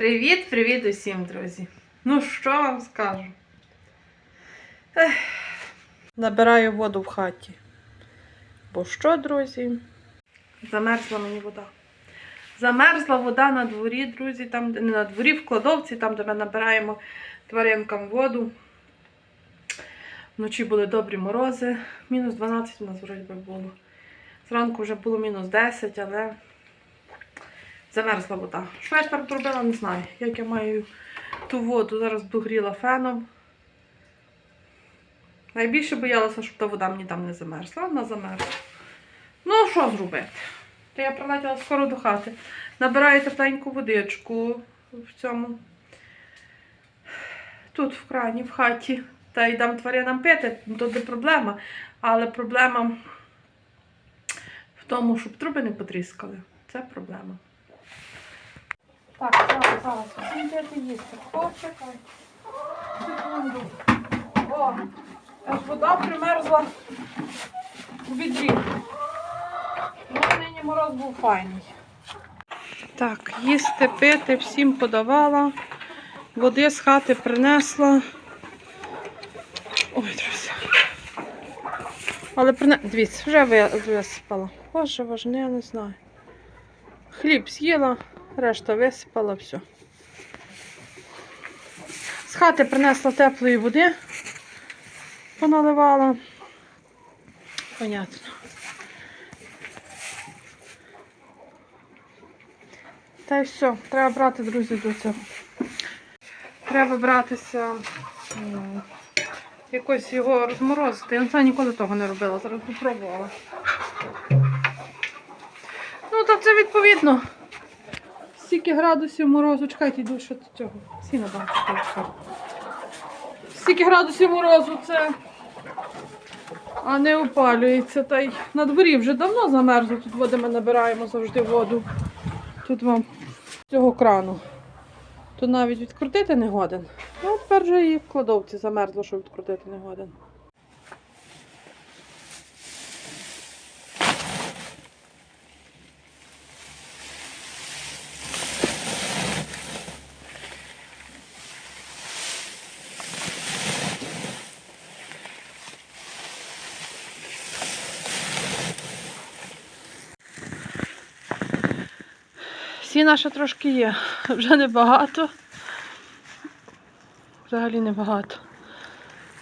Привіт-привіт усім, друзі! Ну, що вам скажу? Ех, набираю воду в хаті. Бо що, друзі? Замерзла мені вода. Замерзла вода на дворі, друзі, там, не на дворі, в кладовці, там, де ми набираємо тваринкам воду. Вночі були добрі морози, мінус 12 у нас вроді було. Зранку вже було мінус 10, але замерзла вода. Що я тепер зробила, не знаю. Як я маю ту воду, зараз догріла феном. Найбільше боялася, щоб та вода мені там не замерзла, вона замерзла. Ну, що зробити? То я прилетіла скоро до хати. Набираю тепленьку водичку в цьому. Тут в крані, в хаті. Та й дам тваринам пити, то не проблема. Але проблема в тому, щоб труби не потріскали. Це проблема. Так, зараз, зараз. Діти їсти. Почекай. Секунду. О, аж вода примерзла у відрі. Ну, нині мороз був файний. Так, їсти, пити, всім подавала. Води з хати принесла. Ой, друзі. Але прине... дивіться, вже висипала. Боже, важне, я не знаю. Хліб з'їла, решта висипала, все. З хати принесла теплої води, поналивала. Понятно. Та й все, треба брати, друзі, до цього. Треба братися якось його розморозити. Я ніколи того не робила, зараз попробувала. Ну, то це відповідно. Стільки градусів морозу. Чекайте, йду ще до цього. Всі на бачите. Стільки градусів морозу це. А не опалюється. Та й на дворі вже давно замерзло. Тут води ми набираємо завжди воду. Тут вам з цього крану. То навіть відкрутити не годен. Ну, тепер вже і в кладовці замерзло, що відкрутити не годен. Сіна ще трошки є, вже небагато. Взагалі небагато.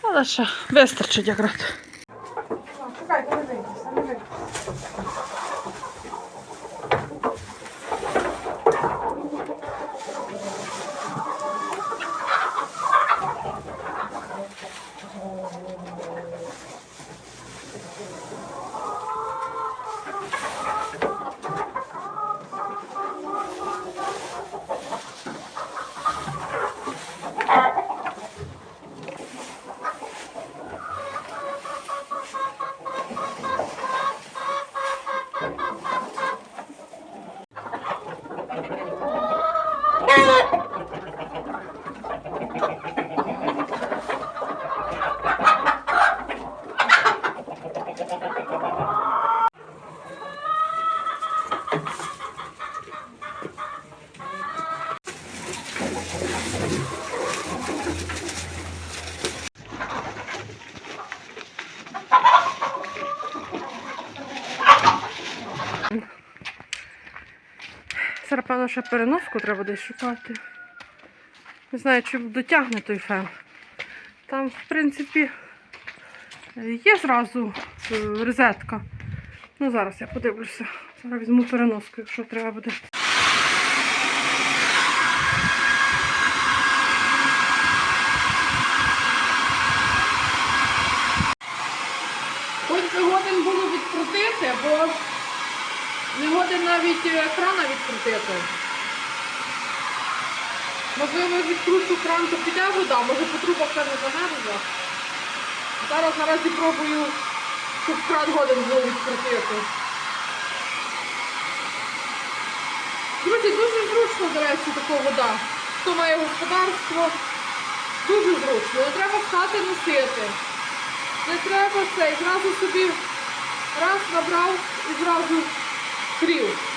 Але ще вистачить якраз. Чекайте, не вийдеться, не Ще переноску треба десь шукати. Не знаю, чи дотягне той фен. Там, в принципі, є зразу е, розетка. Ну, зараз я подивлюся. Зараз візьму переноску, якщо треба буде. Би годин було відкрутити, бо не годин навіть е, крана відкрутити. Можливо, відкручу кран, то піде вода, може по трубах це не замерзла. Зараз наразі пробую, щоб кран годин було відкрутити. Друзі, дуже зручно, до речі, така вода. Хто має господарство, дуже зручно. Не треба з хати носити. Не треба це, і зразу собі раз набрав і зразу крів.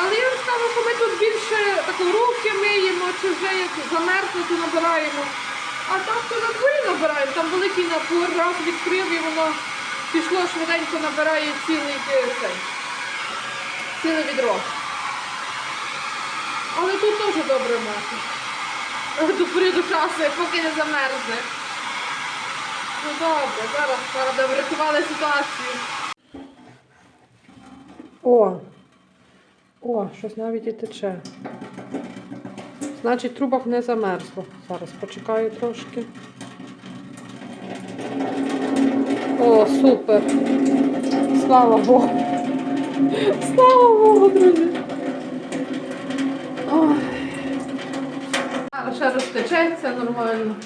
Але я вам скажу, що ми тут більше так руки миємо, чи вже як замерзло, то набираємо. А там то на дворі набираємо, там великий напор, раз відкрив і воно пішло швиденько набирає цілий цей, ціле відро. Але тут теж добре мати. До до часу, поки не замерзне. Ну добре, зараз правда врятували ситуацію. О, о, щось навіть і тече. Значить, трубок не замерзло. Зараз почекаю трошки. О, супер! Слава Богу! Слава Богу, друзі! Ой. Ще розтечеться нормально.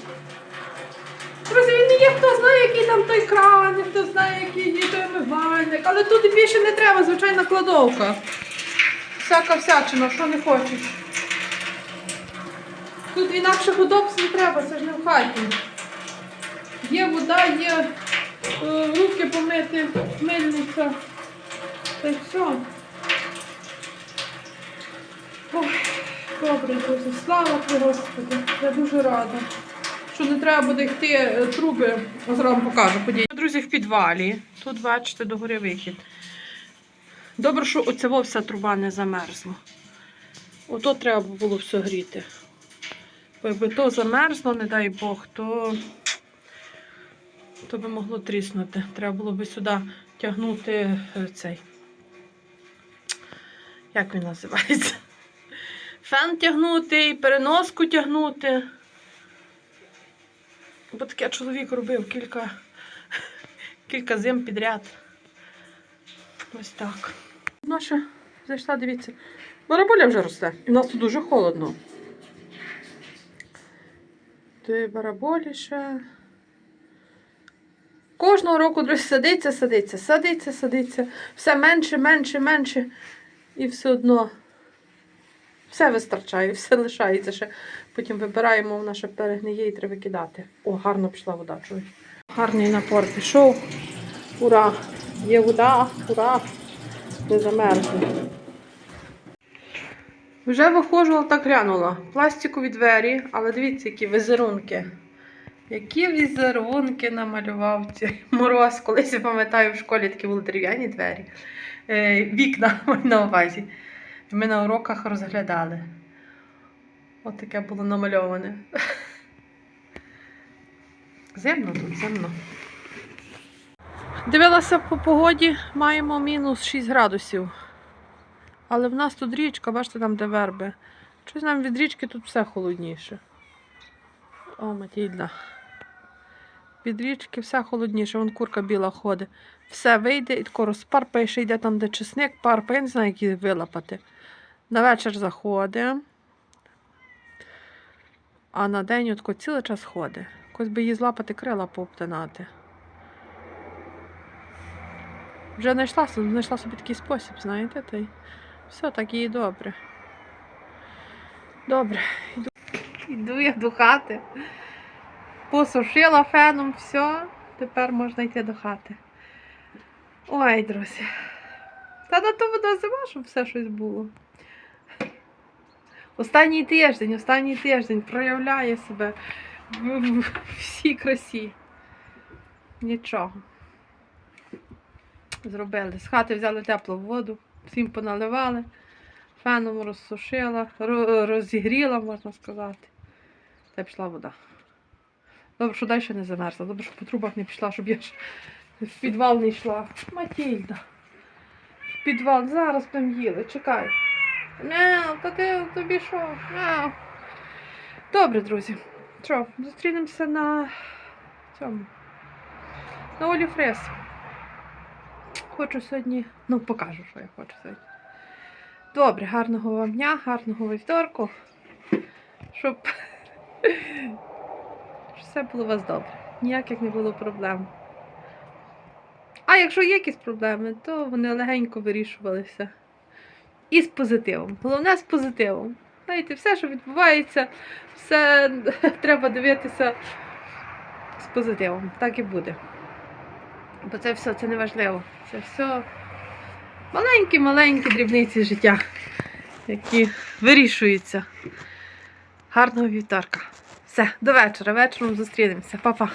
Друзі, він не є, хто знає, який там той кран, хто знає, який є той мивальник. Але тут більше не треба, звичайна кладовка. Всяка всячина, що не хочеш. Тут інакших удобств не треба, це ж не в хаті. Є вода, є е, руки помити, мильниця. Та й все. Ой, добре, друзі, слава Тобі, Господи. Я дуже рада. Що не треба буде йти е, труби, вам покажу. Подій. Друзі, в підвалі. Тут бачите, догорі вихід. Добре, що оця вся труба не замерзла. Ото треба було все гріти. Бо якби то замерзло, не дай Бог, то, то би могло тріснути. Треба було би сюди тягнути е, цей. Як він називається? Фен тягнути і переноску тягнути. Бо таке чоловік робив кілька, кілька зим підряд. Ось так. Наша зайшла, дивіться. Бараболя вже росте. І в нас тут дуже холодно. Ти бараболі ще. Кожного року друзі, садиться, садиться, садиться, садиться. Все менше, менше, менше. І все одно все вистачає, все лишається. Ще потім вибираємо, вона ще перегниє і треба кидати. О, гарно пішла вода, чуєш. Гарний напор пішов. Ура! Є вода, ура! Не замерзли. Вже виходжу, але так глянула. Пластикові двері, але дивіться, які візерунки. Які візерунки намалював цей мороз. Колись я пам'ятаю, в школі такі були дерев'яні двері. Е, вікна на увазі. Ми на уроках розглядали. От таке було намальоване. Зимно тут, зимно. Дивилася по погоді, маємо мінус 6 градусів. Але в нас тут річка, бачите, там де верби. Щось нам від річки тут все холодніше. О, Матільда. Від річки все холодніше, вон курка біла ходить. Все вийде і тако розпарпає, ще йде там, де чесник, парпає, я не знаю, як її вилапати. На вечір заходить. А на день отко цілий час ходить. Якось би її злапати крила пообтинати. Вже знайшла, знайшла собі такий спосіб, знаєте, та й все, так їй добре. Добре, йду, йду я до хати. Посушила феном, все, тепер можна йти до хати. Ой, друзі. Та на то вода зима, щоб все щось було. Останній тиждень, останній тиждень проявляє себе в всій красі. Нічого. Зробили. З хати взяли теплу воду, всім поналивали, феном розсушила, розігріла, можна сказати. Та пішла вода. Добре, що далі не замерзла. Добре, що по трубах не пішла, щоб я ж в підвал не йшла. Матільда. В підвал зараз там їли, чекай. Не, та ти тобі що? Не. Добре, друзі. Що, зустрінемося на цьому. На Олі Фрес. Хочу сьогодні. Ну, покажу, що я хочу сьогодні. Добре, гарного вам дня, гарного вівторку. Щоб все було у вас добре. Ніяких не було проблем. А якщо є якісь проблеми, то вони легенько вирішувалися. І з позитивом. Головне з позитивом. Знаєте, все, що відбувається, все треба дивитися з позитивом. Так і буде. Бо це все це не важливо. Це все маленькі-маленькі дрібниці життя, які вирішуються. Гарного вівторка. Все, до вечора. Вечором зустрінемося. Па-па.